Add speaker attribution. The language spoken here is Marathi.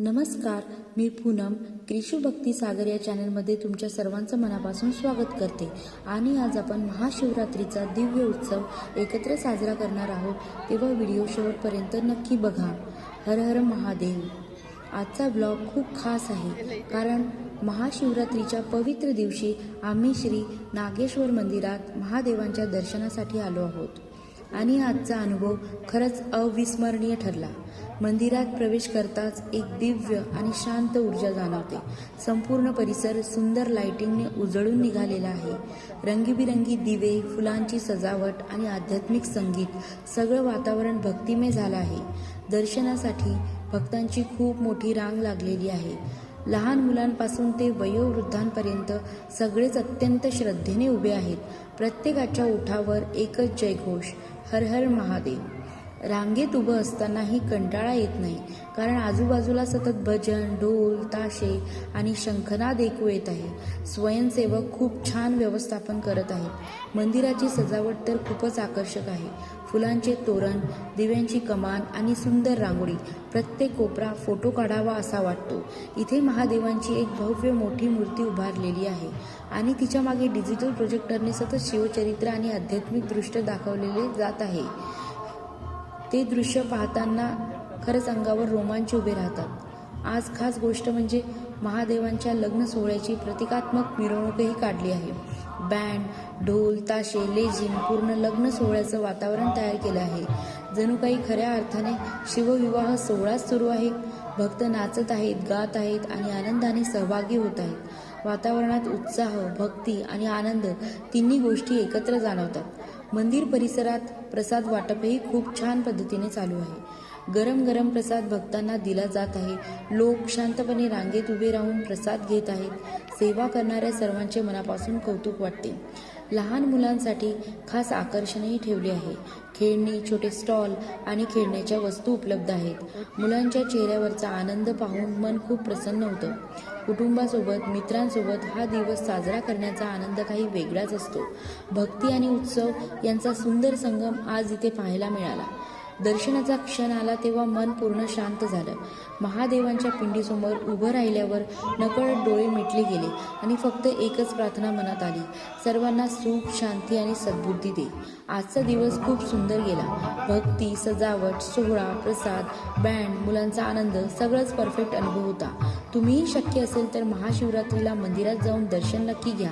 Speaker 1: नमस्कार मी पूनम क्रिशू भक्ती सागर या चॅनलमध्ये तुमच्या सर्वांचं मनापासून स्वागत करते. आणि आज आपण महाशिवरात्रीचा दिव्य उत्सव एकत्र साजरा करणार आहोत तेव्हा व्हिडिओ शेवटपर्यंत नक्की बघा. हर हर महादेव. आजचा ब्लॉग खूप खास आहे कारण महाशिवरात्रीच्या पवित्र दिवशी आम्ही श्री नागेश्वर मंदिरात महादेवांच्या दर्शनासाठी आलो आहोत. आणि आजचा अनुभव खरंच अविस्मरणीय ठरला. मंदिरात प्रवेश करताच एक दिव्य आणि शांत ऊर्जा जाणवते. संपूर्ण परिसर सुंदर लाइटिंगने उजळून निघालेला आहे. रंगीबिरंगी दिवे फुलांची सजावट आणि आध्यात्मिक संगीत सगळं वातावरण भक्तिमय झालं आहे. दर्शनासाठी भक्तांची खूप मोठी रांग लागलेली आहे. लहान मुलांपासून ते वयोवृद्धांपर्यंत सगळेच अत्यंत श्रद्धेने उभे आहेत. प्रत्येकाच्या ओठावर एकच जयघोष हर हर महादेव. रांगेत उभं असतानाही कंटाळा येत नाही. कारण आजूबाजूला सतत भजन ढोल ताशे आणि शंखनाद ऐकू येत आहे. स्वयंसेवक खूप छान व्यवस्थापन करत आहेत. मंदिराची सजावट तर खूपच आकर्षक आहे. फुलांचे तोरण दिव्यांची कमान आणि सुंदर रांगोळी प्रत्येक कोपरा फोटो काढावा असा वाटतो. इथे महादेवांची एक भव्य मोठी मूर्ती उभारलेली आहे आणि तिच्यामागे डिजिटल प्रोजेक्टरने सतत शिवचरित्र आणि आध्यात्मिक दृष्ट दाखवलेले जात आहे. ते दृश्य पाहताना खरंच अंगावर रोमांच उभे राहतात. आज खास गोष्ट म्हणजे महादेवांच्या लग्न सोहळ्याची प्रतिकात्मक मिरवणूकही काढली आहे. बँड ढोल ताशे लेझिम पूर्ण लग्न सोहळ्याचं वातावरण तयार केलं आहे. जणू काही खऱ्या अर्थाने शिवविवाह सोहळाच सुरू आहे. भक्त नाचत आहेत गात आहेत आणि आनंदाने सहभागी होत आहेत. वातावरणात उत्साह भक्ती आणि आनंद तिन्ही गोष्टी एकत्र जाणवतात. मंदिर परिसरात प्रसाद वाटपही खूप छान पद्धतीने चालू आहे. गरम गरम प्रसाद भक्तांना दिला जात आहे. लोक शांतपणे रांगेत उभे राहून प्रसाद घेत आहेत. सेवा करणाऱ्या सर्वांचे मनापासून कौतुक वाटते. लहान मुलांसाठी खास आकर्षणही ठेवले आहे. खेळणी छोटे स्टॉल आणि खेळण्याच्या वस्तू उपलब्ध आहेत. मुलांच्या चेहऱ्यावरचा आनंद पाहून मन खूप प्रसन्न होतं. कुटुंबासोबत मित्रांसोबत हा दिवस साजरा करण्याचा आनंद काही वेगळाच असतो. भक्ती आणि उत्सव यांचा सुंदर संगम आज इथे पाहायला मिळाला. दर्शनाचा क्षण आला तेव्हा मन पूर्ण शांत झालं. महादेवांच्या पिंडीसमोर उभं राहिल्यावर नकळत डोळे मिटले गेले आणि फक्त एकच प्रार्थना मनात आली. सर्वांना सुख शांती आणि सद्बुद्धी दे. आजचा दिवस खूप सुंदर गेला. भक्ती सजावट सोहळा प्रसाद बँड मुलांचा आनंद सगळंच परफेक्ट अनुभव होता. तुम्हीही शक्य असेल तर महाशिवरात्रीला मंदिरात जाऊन दर्शन नक्की घ्या.